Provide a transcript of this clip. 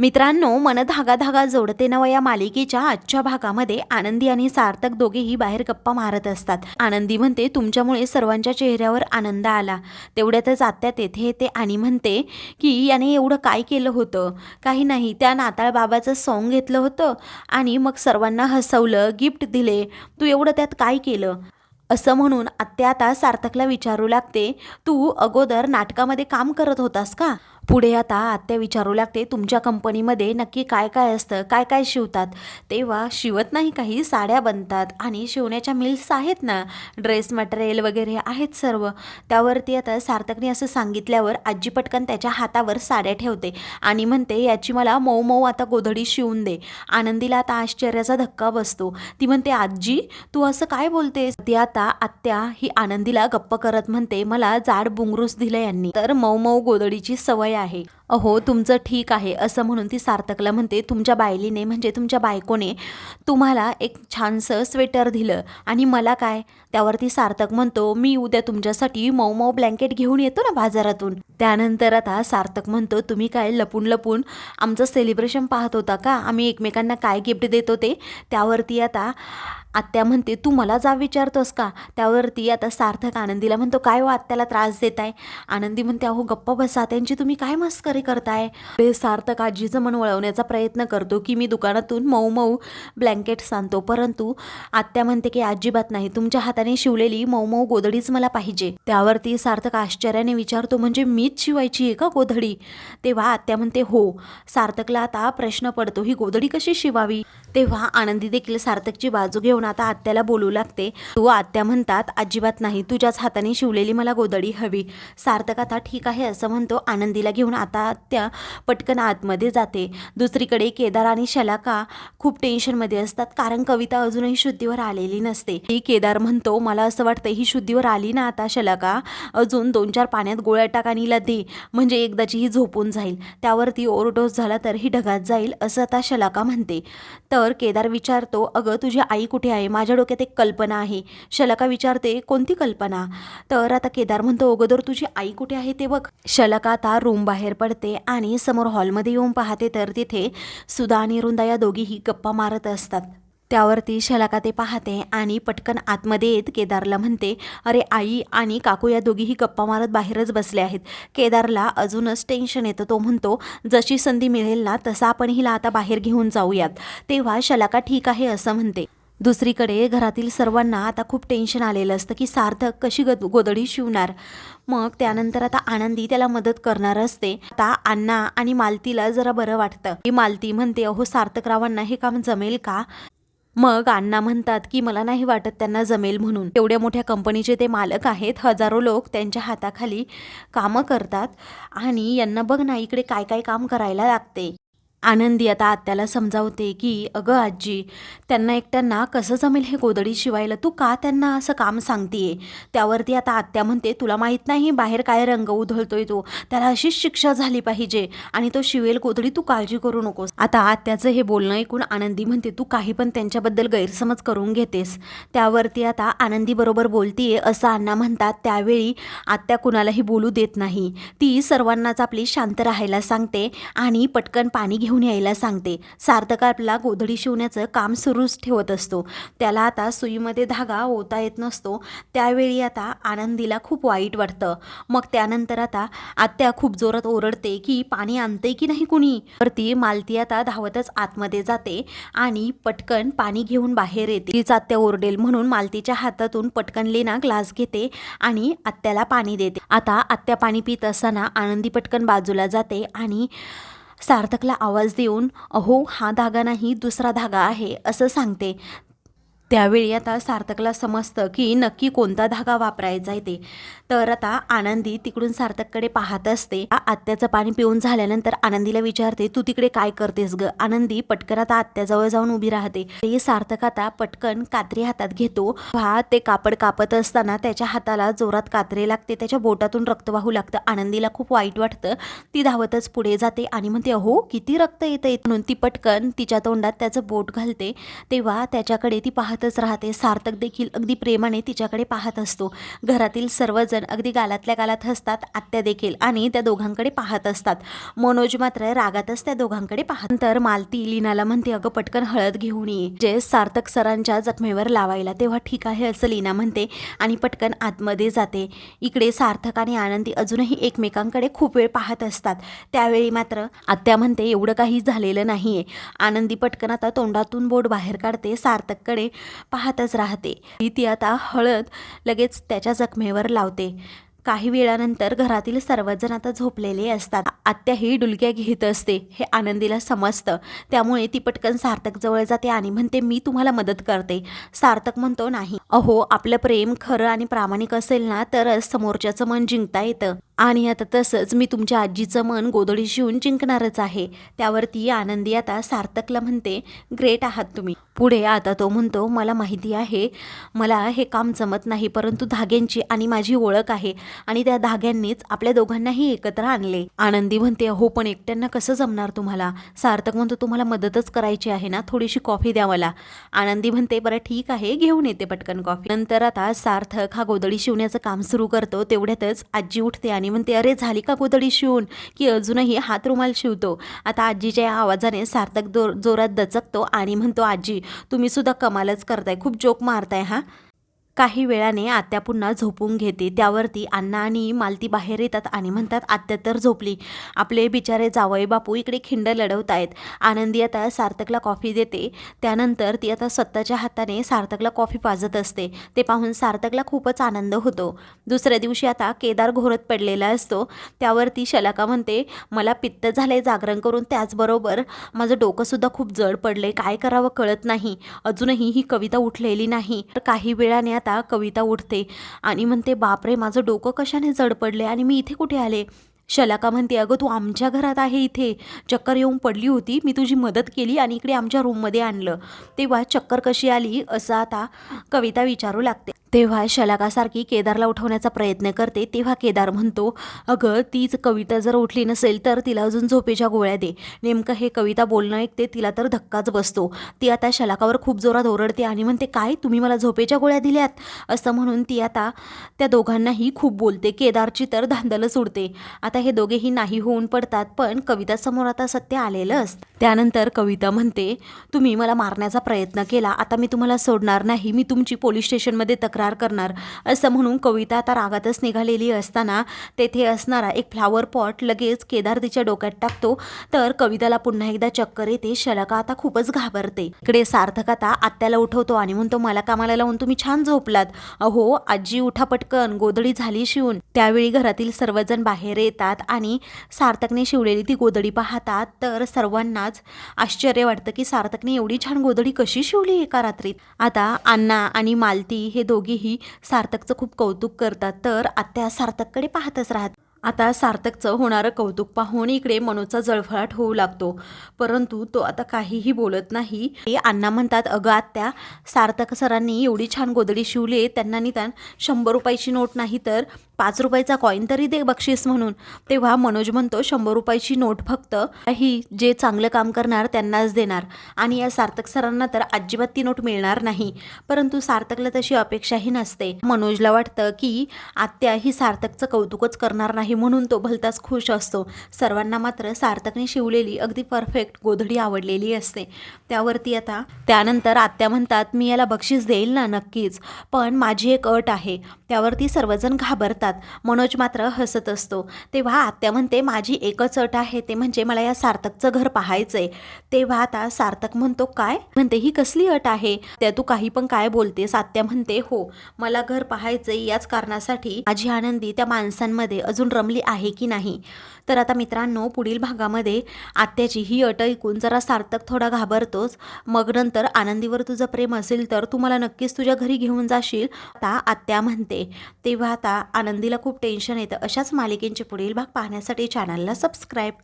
मित्रांनो मन धागा धागा जोडते नवा या मालिकेच्या आजच्या भागामध्ये आनंदी आणि सार्थक दोघेही बाहेर गप्पा मारत असतात. आनंदी म्हणते तुमच्यामुळे सर्वांच्या चेहऱ्यावर आनंद आला. तेवढ्यातच आत्या तेथे येते आणि म्हणते की याने एवढं काय केलं होतं? काही नाही. त्या नाताळ बाबाचं सॉन्ग घेतलं होतं आणि मग सर्वांना हसवलं गिफ्ट दिले. तू एवढं त्यात काय केलं? असं म्हणून आत्या आता सार्थकला विचारू लागते तू अगोदर नाटकामध्ये काम करत होतास का? पुढे आता आत्या विचारू लागते तुमच्या कंपनीमध्ये नक्की काय काय असतं काय काय शिवतात? तेव्हा शिवत नाही काही साड्या बनतात आणि शिवण्याच्या मिल्स आहेत ना? ड्रेस मटेरियल वगैरे आहेत सर्व. त्यावरती आता सार्थकने असं सांगितल्यावर आजी पटकन त्याच्या हातावर साड्या ठेवते आणि म्हणते याची मला मऊ मऊ आता गोधडी शिवून दे. आनंदीला आता आश्चर्याचा धक्का बसतो. ती म्हणते आजी तू असं काय बोलतेस? ती आता आत्या ही आनंदीला गप्प करत म्हणते मला जाड बुंगरूस दिलं यांनी. तर मऊ मऊ गोधडीची सवय आहे. अहो तुमचं ठीक आहे असं म्हणून ती सार्थकला म्हणते तुमच्या बायलीने म्हणजे तुमच्या बायकोने तुम्हाला एक छानसं स्वेटर दिलं. आणि मला काय? त्यावरती सार्थक म्हणतो मी उद्या तुमच्यासाठी मऊ मऊ ब्लँकेट घेऊन येतो ना बाजारातून. त्यानंतर आता सार्थक म्हणतो तुम्ही काय लपून लपून आमचं सेलिब्रेशन पाहत होता का? आम्ही एकमेकांना काय गिफ्ट देत होते त्यावरती आता आत्या म्हणते तू मला जा विचारतोस का? त्यावरती आता सार्थक आनंदीला म्हणतो काय हो आत्याला त्रास देत आहे आनंदी म्हणते अहो गप्पा बसा त्यांची तुम्ही काय मस्करी करताय? सार्थक आजीचं मन वळवण्याचा प्रयत्न करतो की मी दुकानातून मऊ मऊ ब्लँकेट्स आणतो परंतु आत्या म्हणते की अजिबात नाही तुमच्या हाताने शिवलेली मऊ मऊ गोधडीच मला पाहिजे. त्यावरती सार्थक आश्चर्याने विचारतो म्हणजे मीच शिवायची आहे का गोधडी? तेव्हा आत्या म्हणते हो. सार्थकला आता प्रश्न पडतो ही गोधडी कशी शिवावी? तेव्हा आनंदी देखील सार्थकची बाजू घेऊन आता आत्याला बोलू लागते. तू आत्या म्हणतात अजिबात नाही तुझ्याच हाताने शिवलेली मला गोदडी हवी. सार्थक आता ठीक आहे असं म्हणतो. आनंदीला घेऊन आता आत्या पटकन आतमध्ये जाते. दुसरीकडे केदार आणि शलाका खूप टेन्शनमध्ये असतात कारण कविता अजूनही शुद्धीवर आलेली नसते. ही केदार म्हणतो मला असं वाटतं ही शुद्धीवर आली ना आता शलाका? अजून दोन चार पाण्यात गोळ्या टाकानीला आणि दे. म्हणजे एकदाची ही झोपून जाईल. त्यावरती ओरडोस झाला तर ही ढगात जाईल असं आता शलाका म्हणते. तर केदार विचारतो अगं तुझी आई कुठे आहे. माझ्या डोक्यात एक कल्पना आहे. शलाका विचारते कोणती कल्पना? तर आता केदार म्हणतो अगोदर तुझी आई कुठे आहे ते बघ. शलाका आता रूम बाहेर पडते आणि समोर हॉलमध्ये येऊन पाहते तर तिथे सुधा आणि रुंदा या दोघीही गप्पा मारत असतात. त्यावरती शलाका ते पाहते आणि पटकन आतमध्ये येत केदारला म्हणते अरे आई आणि काकू या दोघीही गप्पा मारत बाहेरच बसले आहेत. केदारला अजूनच टेन्शन येतं. तो म्हणतो जशी संधी मिळेल ना तसा आपण हिला आता बाहेर घेऊन जाऊयात. तेव्हा शलाका ठीक आहे असं म्हणते. दुसरीकडे घरातील सर्वांना आता खूप टेन्शन आलेलं असतं की सार्थक कशी गद गोदडी शिवणार? मग त्यानंतर आता आनंदी त्याला मदत करणार असते. आता अण्णा आणि मालतीला जरा बरं वाटतं. ही मालती म्हणते अहो सार्थकरावांना हे काम जमेल का? मग अण्णा म्हणतात की मला नाही वाटत त्यांना जमेल म्हणून. एवढ्या मोठ्या कंपनीचे ते मालक आहेत. हजारो लोक त्यांच्या हाताखाली कामं करतात आणि यांना बघ ना इकडे काय काय काम करायला लागते. आनंदी. आता आत्याला समजावते की अगं आजी त्यांना एकट्यांना कसं जमेल हे गोदडी शिवायला? तू का त्यांना असं काम सांगतीये? त्यावरती आता आत्या म्हणते तुला माहीत नाही बाहेर काय रंग उधळतोय तो. त्याला अशीच शिक्षा झाली पाहिजे आणि तो शिवेल गोदडी तू काळजी करू नकोस. आता आत्याचं हे बोलणं ऐकून आनंदी म्हणते तू काही पण त्यांच्याबद्दल गैरसमज करून घेतेस. त्यावरती आता आनंदी बरोबर बोलतीये असं अण्णा म्हणतात. त्यावेळी आत्या कुणालाही बोलू देत नाही. ती सर्वांनाच आपली शांत राहायला सांगते आणि पटकन पाणी घेऊन यायला सांगते. सार्थक आपला गोधडी शिवण्याचं काम सुरूच ठेवत असतो. त्याला आता सुईमध्ये धागा ओता येत नसतो. त्यावेळी आता आनंदीला खूप वाईट वाटतं. मग त्यानंतर आता आत्या खूप जोरात ओरडते की पाणी आणते की नाही कुणी? तर ती मालती आता धावतच आतमध्ये जाते आणि पटकन पाणी घेऊन बाहेर येते. तीच आत्या ओरडेल म्हणून मालतीच्या हातातून पटकन लेना ग्लास घेते आणि आत्याला पाणी देते. आता आत्या पाणी पित असताना आनंदी पटकन बाजूला जाते आणि सार्थकला आवाज देऊन अहो हा धागा नाही दुसरा धागा आहे असं सांगते. त्यावेळी आता सार्थकला समजतं की नक्की कोणता धागा वापरायचा आहे ते. तर आता आनंदी तिकडून सार्थककडे पाहत असते. आत्याचं पाणी पिऊन झाल्यानंतर आनंदीला विचारते तू तिकडे काय करतेस ग? आनंदी पटकन आता आत्याजवळ जाऊन उभी राहते. ते सार्थक आता पटकन कात्री हातात घेतो. हा ते कापड कापत असताना त्याच्या हाताला जोरात कात्रे लागते. त्याच्या बोटातून रक्त वाहू लागतं. आनंदीला खूप वाईट वाटतं. ती धावतच पुढे जाते आणि म्हणते अहो किती रक्त येतं म्हणून ती पटकन तिच्या तोंडात त्याचं बोट घालते. तेव्हा त्याच्याकडे ती पाहते पाहतच राहते. सार्थक देखील अगदी प्रेमाने तिच्याकडे पाहत असतो. घरातील सर्वजण अगदी गालातल्या गालात हसतात आत्या देखील आणि त्या दोघांकडे पाहत असतात. मनोज मात्र रागातच त्या दोघांकडे पाहत तर मालती लीनाला म्हणते अगं पटकन हळद घेऊन ये. जे सार्थक सरांच्या जखमेवर लावायला तेव्हा ठीक आहे असं लीना म्हणते आणि पटकन आतमध्ये जाते. इकडे सार्थक आणि आनंदी अजूनही एकमेकांकडे खूप वेळ पाहत असतात. त्यावेळी मात्र आत्या म्हणते एवढं काही झालेलं नाही आहे आनंदी पटकन आता तोंडातून बोट बाहेर काढते. सार्थककडे पाहतच राहते. ती आता हळद लगेच त्याच्या जखमेवर लावते. काही वेळानंतर घरातील सर्वजण आता झोपलेले असतात. आत्या ही डुलक्या घेत असते. हे आनंदीला समजतं. त्यामुळे ती पटकन सार्थक जवळ जाते आणि म्हणते मी तुम्हाला मदत करते. सार्थक म्हणतो नाही. अहो आपलं प्रेम खरं आणि प्रामाणिक असेल ना तरच समोरच्याचं मन जिंकता येतं. आणि आता तसंच मी तुमच्या आजीचं मन गोदडी शिवून जिंकणारच आहे. त्यावरती आनंदी आता सार्थकला म्हणते ग्रेट आहात तुम्ही. पुढे आता तो म्हणतो मला माहिती आहे मला हे काम जमत नाही परंतु धाग्यांची आणि माझी ओळख आहे आणि त्या धाग्यांनीच आपल्या दोघांनाही एकत्र आणले. आनंदी म्हणते हो पण एकट्यांना कसं जमणार तुम्हाला? सार्थक म्हणतो तुम्हाला मदतच करायची आहे ना थोडीशी कॉफी द्या मला. आनंदी म्हणते बरं ठीक आहे घेऊन येते पटकन कॉफी. नंतर आता सार्थक हा गोदडी शिवण्याचं काम सुरू करतो तेवढ्यातच आजी उठते आणि म्हणते अरे झाली का गोदडी शिवून? की अजूनही हात रुमाल शिवतो. आता आजीच्या या आवाजाने सार्थक दो जोरात दचकतो आणि म्हणतो आजी तुम्ही सुद्धा कमालच करताय. खूप जोक मारताय हा? काही वेळाने आत्या पुन्हा झोपून घेते. त्यावरती अण्णा आणि मालती बाहेर येतात आणि म्हणतात आत्या तर झोपली. आपले बिचारे जावई बापू इकडे खिंड लढवत आहेत आनंदी आता सार्थकला कॉफी देते. त्यानंतर ती आता स्वतःच्या हाताने सार्थकला कॉफी पाजत असते. ते पाहून सार्थकला खूपच आनंद होतो. दुसऱ्या दिवशी आता केदार घोरत पडलेला असतो. त्यावरती शलाका म्हणते मला पित्त झाले जागरण करून त्याचबरोबर माझं डोकंसुद्धा खूप जड पडले काय करावं कळत नाही. अजूनही ही कविता उठलेली नाही. तर काही वेळाने आता कविता उठते. आणि म्हणते बापरे माझं डोकं कशाने जड पडले आणि मी इथे कुठे आले? शलाका म्हणते अगं तू आमच्या घरात आहे इथे. चक्कर येऊन पडली होती. मी तुझी मदत केली आणि इकडे आमच्या रूममध्ये आणलं. तेव्हा चक्कर कशी आली? असं आता कविता विचारू लागते. तेव्हा शलाकासारखी केदारला उठवण्याचा प्रयत्न करते तेव्हा केदार म्हणतो अगं तीच कविता जर उठली नसेल तर तिला अजून झोपेच्या गोळ्या दे. नेमकं हे कविता बोलणं ऐकते तिला तर धक्काच बसतो. ती आता शलाकावर खूप जोरात ओरडते आणि म्हणते काय तुम्ही मला झोपेच्या गोळ्या दिल्यात? असं म्हणून ती आता त्या दोघांनाही खूप बोलते. केदारची तर धांदलच उडते आता हे दोघेही नाही होऊन पडतात पण कवितासमोर आता सत्य आलेलं असतं. त्यानंतर कविता म्हणते तुम्ही मला मारण्याचा प्रयत्न केला. आता मी तुम्हाला सोडणार नाही. मी तुमची पोलीस स्टेशनमध्ये तक्रार करणार. असं म्हणून कविता आता रागातच निघालेली असताना तेथे असणारा एक फ्लावर पॉट लगेच केदार तिच्या डोक्यात टाकतो. तर कविताला पुन्हा एकदा चक्कर येते. शलका आता खूपच घाबरते. इकडे सार्थक आता आत्याला उठवतो आणि म्हणतो मला कामाला लावून तुम्ही छान झोपलात. अहो आजी उठा पटकन. गोदडी झाली शिवून. त्यावेळी घरातील सर्वजण बाहेर येतात आणि सार्थकने शिवलेली ती गोदडी पाहतात. तर सर्वांनाच आश्चर्य वाटतं की सार्थकने एवढी छान गोदडी कशी शिवली एका रात्रीत. आता अण्णा आणि मालती हे दोघेही सार्थकचं खूप कौतुक करतात. तर आत्या सार्थककडे पाहतच राहत. आता सार्थकचं होणारं कौतुक पाहून इकडे मनोचा जळफळाट होऊ लागतो. परंतु तो आता काहीही बोलत नाही. हे अण्णा म्हणतात अगं आत्या सार्थक सरांनी एवढी छान गोदडी शिवली त्यांना निदान शंभर रुपयाची नोट नाही तर पाच रुपयाचा कॉईन तरी दे बक्षीस म्हणून. तेव्हा मनोज म्हणतो शंभर रुपयाची नोट फक्त ही जे चांगलं काम करणार त्यांनाच देणार. आणि या सार्थक सरांना तर अजिबात ती नोट मिळणार नाही. परंतु सार्थकला तशी अपेक्षाही नसते. मनोजला वाटतं की आत्या ही सार्थकचं कौतुकच करणार नाही म्हणून तो भलताच खुश असतो. सर्वांना मात्र सार्थकने शिवलेली अगदी परफेक्ट गोधडी आवडलेली असते. त्यावरती आता त्यानंतर आत्या म्हणतात मी याला बक्षीस देईल ना नक्कीच. पण माझी एक अट आहे. त्यावरती सर्वजण घाबरतात. मनोज मात्र हसत असतो. तेव्हा आत्या म्हणते माझी एकच अट आहे ते म्हणजे मला या सार्थकचं घर पाहायचंय. तेव्हा आता सार्थक म्हणतो काय? म्हणते ही कसली अट आहे? त्या तू काही पण काय बोलतेस? आत्या म्हणते हो मला घर पाहायचंय याच कारणासाठी माझी आनंदी त्या माणसांमध्ये अजून रमली आहे की नाही? तर आता मित्रांनो पुढील भागामध्ये आत्याची ही अट ऐकून जरा सार्थक थोडा घाबरतोच. मग नंतर आनंदीवर तुझं प्रेम असेल तर तू मला नक्कीच तुझ्या घरी घेऊन जाशील. आता आत्या म्हणते तेव्हा आता आनंदीला खूप टेन्शन येतं. अशाच मालिकेंचे पुढील भाग पाहण्यासाठी चॅनलला सबस्क्राईब कर.